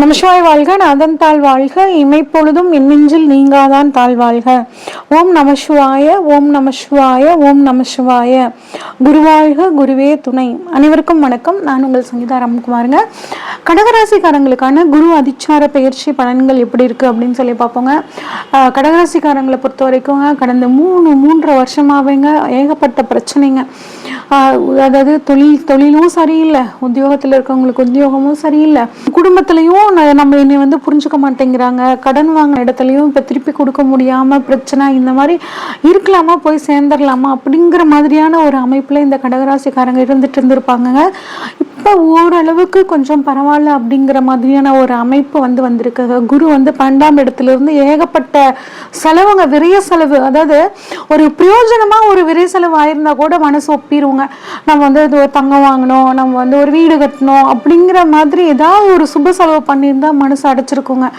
நமசிவாய் வாழ்க நாதன் தாழ் வாழ்க இமைப்பொழுதும் எண்ணெஞ்சில் நீங்காதான் தாழ் வாழ்க. ஓம் நமசிவாய ஓம் நமசிவாய ஓம் நமசிவாய குருவாழ்க குருவே துணை. அனைவருக்கும் வணக்கம். நான் உங்கள் சங்கீதா ராம்குமாருங்க. கடகராசிக்காரங்களுக்கான குரு அதிச்சார பயிற்சி பலன்கள் எப்படி இருக்கு அப்படின்னு சொல்லி பார்ப்போங்க. கடகராசிக்காரங்களை பொறுத்த வரைக்கும் கடந்த மூணு மூன்றரை வருஷமாவேங்க ஏகப்பட்ட பிரச்சனைங்க. அதாவது தொழில் தொழிலும் சரியில்லை. உத்தியோகத்தில் இருக்கவங்களுக்கு உத்தியோகமும் சரியில்லை. குடும்பத்திலையும் ந- நம்ம என்னை வந்து புரிஞ்சுக்க மாட்டேங்கிறாங்க. கடன் வாங்கின இடத்துலையும் இப்போ திருப்பி கொடுக்க முடியாமல் பிரச்சனை இந்த மாதிரி இருக்கலாமா போய் சேர்ந்துடலாமா அப்படிங்கிற மாதிரியான ஒரு அமைப்பில் இந்த கடகராசிக்காரங்க இருந்துட்டு இருந்திருப்பாங்க இப்போ ஓரளவுக்கு கொஞ்சம் பரவாயில்ல அப்படிங்கிற மாதிரியான ஒரு அமைப்பு வந்து வந்திருக்கு குரு வந்து பன்னெண்டாம் இடத்துல இருந்து ஏகப்பட்ட செலவுங்க விரைய செலவு. அதாவது ஒரு பிரயோஜனமாக ஒரு விரை செலவு ஆயிருந்தா கூட மனசு ஒப்பிடுவோங்க நம்ம வந்து இது ஒரு தங்கம் வாங்கணும் நம்ம வந்து ஒரு வீடு கட்டணும் அப்படிங்கிற மாதிரி ஏதாவது ஒரு சுப செலவு பண்ணியிருந்தா மனசு அடைச்சிருக்குங்க.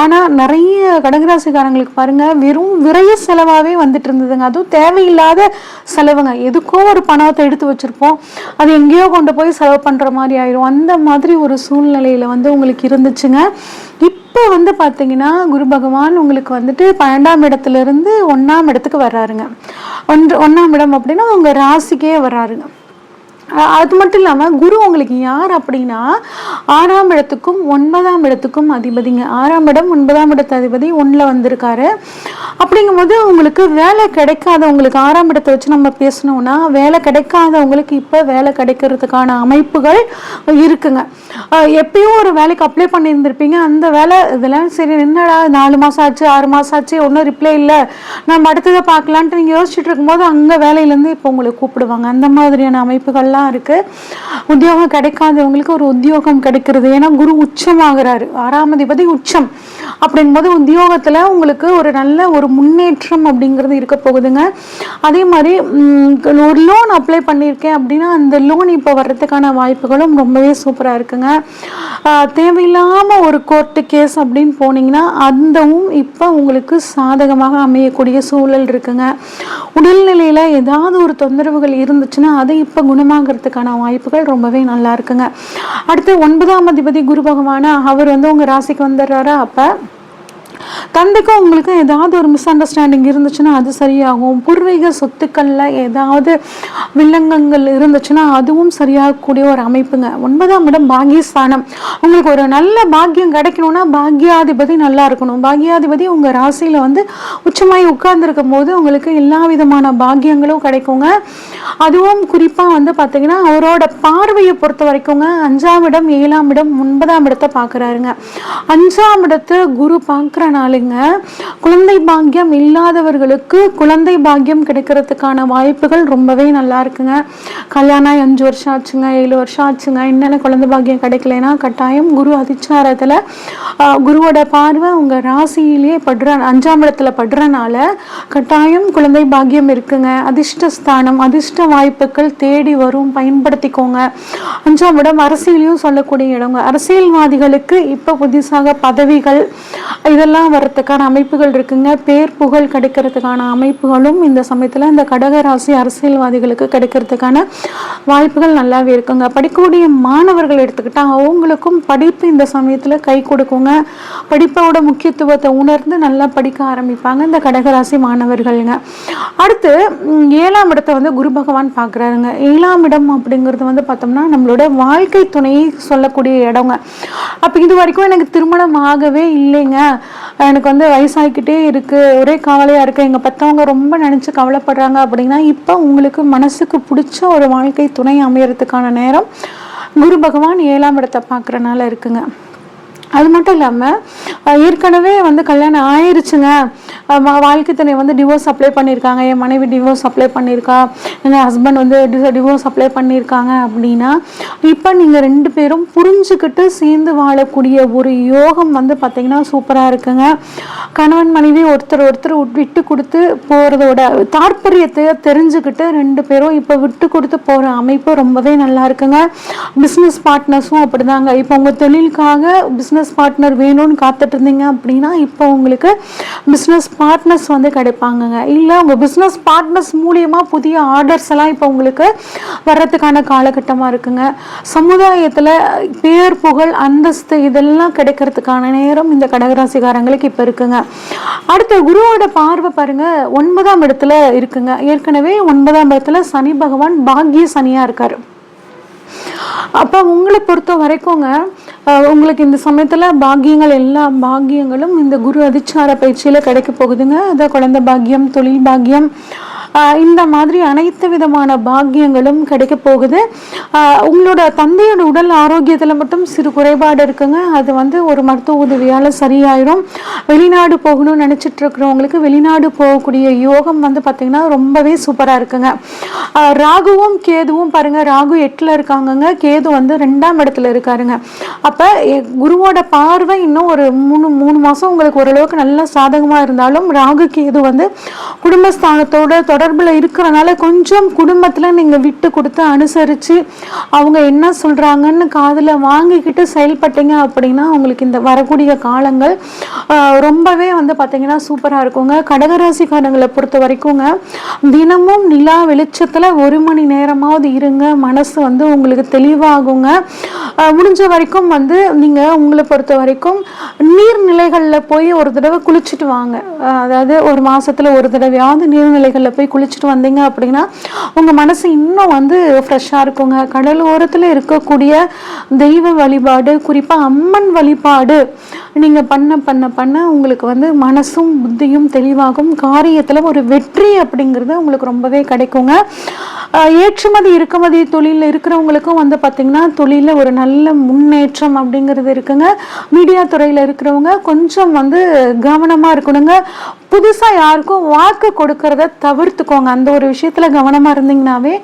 ஆனால் நிறைய கடகராசிக்காரங்களுக்கு பாருங்கள் வெறும் விரைய செலவாகவே வந்துட்டு இருந்ததுங்க. அதுவும் தேவையில்லாத செலவுங்க. எதுக்கோ ஒரு பணத்தை எடுத்து வச்சிருப்போம். அது எங்கேயோ கொண்டு போய் செலவு பண்ணுற மாதிரி ஆயிரும். அந்த மாதிரி ஒரு சூழ்நிலையில வந்து உங்களுக்கு இருந்துச்சுங்க. இப்போ வந்து பார்த்தீங்கன்னா குரு பகவான் உங்களுக்கு வந்துட்டு பன்னெண்டாம் இடத்துல இருந்து இடத்துக்கு வர்றாருங்க. ஒன்று ஒண்ணாம் இடம் அப்படின்னா உங்கள் ராசிக்கே வர்றாருங்க. அஹ் அது மட்டும் இல்லாமல் குரு உங்களுக்கு யார் அப்படின்னா ஆறாம் இடத்துக்கும் ஒன்பதாம் இடத்துக்கும் அதிபதிங்க. ஆறாம் இடம் ஒன்பதாம் இடத்து அதிபதி ஒன்றில் வந்திருக்காரு. அப்படிங்கும்போது உங்களுக்கு வேலை கிடைக்காதவங்களுக்கு ஆறாம் இடத்தை வச்சு நம்ம பேசணும்னா வேலை கிடைக்காதவங்களுக்கு இப்போ வேலை கிடைக்கிறதுக்கான அமைப்புகள் இருக்குங்க. எப்பயும் ஒரு வேலைக்கு அப்ளை பண்ணியிருந்திருப்பீங்க. அந்த வேலை இதெல்லாம் சரி என்னடா நாலு மாதம் ஆச்சு ஆறு மாதம் ஆச்சு ஒன்றும் ரிப்ளை இல்லை. நம்ம அடுத்ததை பார்க்கலான்ட்டு நீங்கள் யோசிச்சுட்டு இருக்கும்போது அங்கே வேலையிலேருந்து இப்போ உங்களை கூப்பிடுவாங்க. அந்த மாதிரியான அமைப்புகள்லாம் இருக்குது உத்தியோகம் கிடைக்காதவங்களுக்கு ஒரு உத்தியோகம் கிடைக்கிறது. ஏன்னா குரு உச்சமாகிறாரு. ஆறாம் அதிபதி உச்சம். அப்படிங்கும்போது உத்தியோகத்தில் உங்களுக்கு ஒரு நல்ல ஒரு முன்னேற்றம் அப்படிங்கிறது இருக்க போகுதுங்க. அதே மாதிரி ஒரு லோன் அப்ளை பண்ணியிருக்கேன் அப்படின்னா அந்த லோன் இப்போ வர்றதுக்கான வாய்ப்புகளும் ரொம்பவே சூப்பராக இருக்குங்க. தேவையில்லாமல் ஒரு கோர்ட்டு கேஸ் அப்படின்னு போனீங்கன்னா அந்தவும் இப்போ உங்களுக்கு சாதகமாக அமையக்கூடிய சூழல் இருக்குங்க. உடல்நிலையில் ஏதாவது ஒரு தொந்தரவுகள் இருந்துச்சுன்னா அது இப்போ குணமாகறதுக்கான வாய்ப்புகள் ரொம்பவே நல்லா இருக்குங்க. அடுத்து ஒன்பதாம் அதிபதி குரு பகவானா அவர் வந்து உங்கள் ராசிக்கு வந்துடுறாரா அப்போ தந்தைக்கும் உங்களுக்கும் ஏதாவது ஒரு மிஸ் அண்டர்ஸ்டாண்டிங் இருந்துச்சுன்னா அது சரியாகும். பூர்வீக சொத்துக்கள்ல ஏதாவது வில்லங்கங்கள் இருந்துச்சுன்னா அதுவும் சரியாகக்கூடிய ஒரு அமைப்புங்க. ஒன்பதாம் இடம் பாகியஸ்தானம் உங்களுக்கு ஒரு நல்ல பாக்கியம் கிடைக்கணும்னா பாக்கியாதிபதி நல்லா இருக்கணும். பாக்கியாதிபதி உங்க ராசியில வந்து உச்சமாய் உட்கார்ந்துருக்கும் போது உங்களுக்கு எல்லா விதமான பாக்கியங்களும் கிடைக்குங்க. அதுவும் குறிப்பா வந்து பார்த்தீங்கன்னா அவரோட பார்வையை பொறுத்த வரைக்குங்க அஞ்சாம் இடம் ஏழாம் இடம் ஒன்பதாம் இடத்தை பார்க்குறாருங்க அஞ்சாம் இடத்தை குரு நாளுங்க குழந்தை பாக்கியம் இல்லாதவர்களுக்கு குழந்தை பாக்கியம் கிடைக்கிறதுக்கான வாய்ப்புகள் ரொம்பவே நல்லா இருக்குங்க. கல்யாணம் அஞ்சு வருஷம் ஆச்சுங்க ஏழு வருஷம் ஆச்சுங்க என்னென்ன குழந்தை பாக்கியம் கிடைக்கலனா கட்டாயம் குரு அதிச்சாரத்தில் குருவோட பார்வை உங்கள் ராசியிலேயே படுற அஞ்சாம் இடத்துல படுறனால கட்டாயம் குழந்தை பாக்கியம் இருக்குங்க. அதிர்ஷ்டஸ்தானம் அதிர்ஷ்ட வாய்ப்புகள் தேடி வரும் பயன்படுத்திக்கோங்க. அஞ்சாம் இடம் அரசியலையும் சொல்லக்கூடிய இடங்க. அரசியல்வாதிகளுக்கு இப்போ புதுசாக பதவிகள் இதெல்லாம் வர்றதுக்கான அமைப்புகள் இருக்குங்க. பேர் புகழ் கிடைக்கிறதுக்கான அமைப்புகளும் இந்த சமயத்தில் இந்த கடகராசி அரசியல்வாதிகளுக்கு கிடைக்கிறதுக்கான வாய்ப்புகள் நல்லாவே இருக்குங்க. படிக்கக்கூடிய மாணவர்கள் எடுத்துக்கிட்டால் அவங்களுக்கும் படிப்பு இந்த சமயத்தில் கை கொடுக்குங்க. படிப்போட முக்கியத்துவத்தை உணர்ந்து நல்லா படிக்க ஆரம்பிப்பாங்க இந்த கடகராசி மாணவர்கள்ங்க. அடுத்து ஏழாம் இடத்தை வந்து குரு பகவான் பார்க்குறாருங்க ஏழாம் இடம் அப்படிங்கிறது வந்து பார்த்தோம்னா நம்மளோட வாழ்க்கை துணையை சொல்லக்கூடிய இடங்க. அப்போ இது வரைக்கும் எனக்கு திருமணம் ஆகவே இல்லைங்க. எனக்கு வந்து வயசாகிக்கிட்டே இருக்குது ஒரே கவலையாக இருக்குது எங்கள் பெற்றவங்க ரொம்ப நினச்சி கவலைப்படுறாங்க அப்படின்னா இப்போ உங்களுக்கு மனசுக்கு பிடிச்ச ஒரு வாழ்க்கை துணை அமையறதுக்கான நேரம் குரு பகவான் ஏழாம் இடத்தை பார்க்குறனால இருக்குங்க. அது மட்டும் இல்லாமல் ஏற்கனவே வந்து கல்யாணம் ஆயிருச்சுங்க. வாழ்க்கை துணை வந்து டிவோர்ஸ் அப்ளை பண்ணியிருக்காங்க. என் மனைவி டிவோர்ஸ் அப்ளை பண்ணியிருக்கா. எங்கள் ஹஸ்பண்ட் வந்து டிவோர்ஸ் அப்ளை பண்ணியிருக்காங்க அப்படின்னா இப்போ நீங்கள் ரெண்டு பேரும் புரிஞ்சுக்கிட்டு சேர்ந்து வாழக்கூடிய ஒரு யோகம் வந்து பார்த்தீங்கன்னா சூப்பராக இருக்குங்க. கணவன் மனைவி ஒருத்தர் ஒருத்தர் விட்டு கொடுத்து போகிறதோட தாற்பயத்தை தெரிஞ்சுக்கிட்டு ரெண்டு பேரும் இப்போ விட்டு கொடுத்து போகிற அமைப்பு ரொம்பவே நல்லா இருக்குங்க. பிஸ்னஸ் பார்ட்னர்ஸும் அப்படிதாங்க. இப்போ உங்கள் தொழிலுக்காக பிஸ்னஸ் பிஸ்னஸ் பார்ட்னர் வேணும்னு காத்துட்டு இருந்தீங்க அப்படின்னா இப்போ உங்களுக்கு பிஸ்னஸ் பார்ட்னர்ஸ் வந்து கிடைப்பாங்கங்க. இல்லை உங்கள் பிஸ்னஸ் பார்ட்னர்ஸ் மூலியமாக புதிய ஆர்டர்ஸ் எல்லாம் இப்போ உங்களுக்கு வர்றதுக்கான காலகட்டமாக இருக்குங்க. சமுதாயத்தில் பேர் புகழ் அந்தஸ்து இதெல்லாம் கிடைக்கிறதுக்கான நேரம் இந்த கடகராசிக்காரங்களுக்கு இப்போ இருக்குங்க. அடுத்த குருவோட பார்வை பாருங்க ஒன்பதாம் இடத்துல இருக்குங்க. ஏற்கனவே ஒன்பதாம் இடத்துல சனி பகவான் பாக்ய சனியாக இருக்கார். அப்போ உங்களை பொறுத்த வரைக்குங்க உங்களுக்கு இந்த சமயத்தில் பாக்கியங்கள் எல்லா பாக்கியங்களும் இந்த குரு அதிச்சார பயிற்சியில் கிடைக்க போகுதுங்க. அதான் குழந்தை பாக்கியம் தொழில் பாக்கியம். இந்த மாதிரி அனைத்து விதமான பாக்கியங்களும் கிடைக்க போகுது. உங்களோட தந்தையோட உடல் ஆரோக்கியத்தில் மட்டும் சிறு குறைபாடு இருக்குங்க. அது வந்து ஒரு மருத்துவ உதவியால் சரியாயிரும். வெளிநாடு போகணும்னு நினச்சிட்டு இருக்கிறவங்களுக்கு வெளிநாடு போகக்கூடிய யோகம் வந்து பார்த்திங்கன்னா ரொம்பவே சூப்பராக இருக்குங்க. ராகுவும் கேதுவும் பாருங்க ராகு எட்டில் இருக்காங்கங்க. கேது வந்து ரெண்டாம் இடத்துல இருக்காருங்க. அப்போ குருவோட பார்வை இன்னும் ஒரு மூணு மூணு மாதம் உங்களுக்கு ஓரளவுக்கு நல்ல சாதகமாக இருந்தாலும் ராகு கேது வந்து குடும்பஸ்தானத்தோட தொடர்பில் இருக்கிறனால கொஞ்சம் குடும்பத்தில் நீங்கள் விட்டு கொடுத்து அனுசரித்து அவங்க என்ன சொல்கிறாங்கன்னு காதில் வாங்கிக்கிட்டு செயல்பட்டீங்க அப்படின்னா உங்களுக்கு இந்த வரக்கூடிய காலங்கள் ரொம்பவே வந்து பார்த்திங்கன்னா சூப்பராக இருக்குங்க. கடகராசிக்காரங்களை பொறுத்த வரைக்குங்க தினமும் நிலா வெளிச்சத்தில் ஒரு மணி நேரமாவது இருங்க. மனசு வந்து உங்களுக்கு தெளிவாகுங்க. முடிஞ்ச வரைக்கும் வந்து நீங்கள் உங்களை பொறுத்த வரைக்கும் நீர்நிலைகளில் போய் ஒரு தடவை குளிச்சுட்டு வாங்க. அதாவது ஒரு மாதத்தில் ஒரு தடவையாவது நீர்நிலைகளில் போய் குளிச்சுட்டு வந்தீங்க அப்படின்னா உங்கள் மனசு இன்னும் வந்து ஃப்ரெஷ்ஷாக இருக்குங்க. கடல் ஓரத்தில் இருக்கக்கூடிய தெய்வ வழிபாடு குறிப்பாக அம்மன் வழிபாடு நீங்கள் பண்ண பண்ண பண்ண உங்களுக்கு வந்து மனசும் புத்தியும் தெளிவாகும். காரியத்தில் ஒரு வெற்றி அப்படிங்கிறது உங்களுக்கு ரொம்பவே கிடைக்குங்க. ஏற்றுமதி இறக்குமதி தொழிலில் இருக்கிறவங்களுக்கும் வந்து பார்த்திங்கன்னா தொழிலில் ஒரு நல்ல முன்னேற்றம் அப்படிங்கிறது இருக்குங்க. மீடியா துறையில் இருக்கிறவங்க கொஞ்சம் வந்து கவனமாக இருக்கணுங்க. புதுசாக யாருக்கும் வாக்கு கொடுக்கறத தவிர்த்துக்கோங்க. அந்த ஒரு விஷயத்தில் கவனமாக இருந்தீங்கனாவே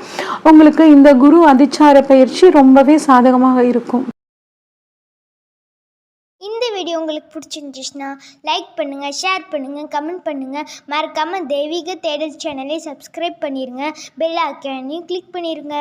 உங்களுக்கு இந்த குரு அதிச்சார பயிற்சி ரொம்பவே சாதகமாக இருக்கும். இந்த வீடியோ உங்களுக்கு பிடிச்சிருந்துச்சுன்னா லைக் பண்ணுங்கள் ஷேர் பண்ணுங்கள் கமெண்ட் பண்ணுங்கள் மறக்காமல் தெய்வீக தேடல் சேனலை சப்ஸ்கிரைப் பண்ணிடுங்க பெல் ஐக்கானையும் கிளிக் பண்ணிடுங்க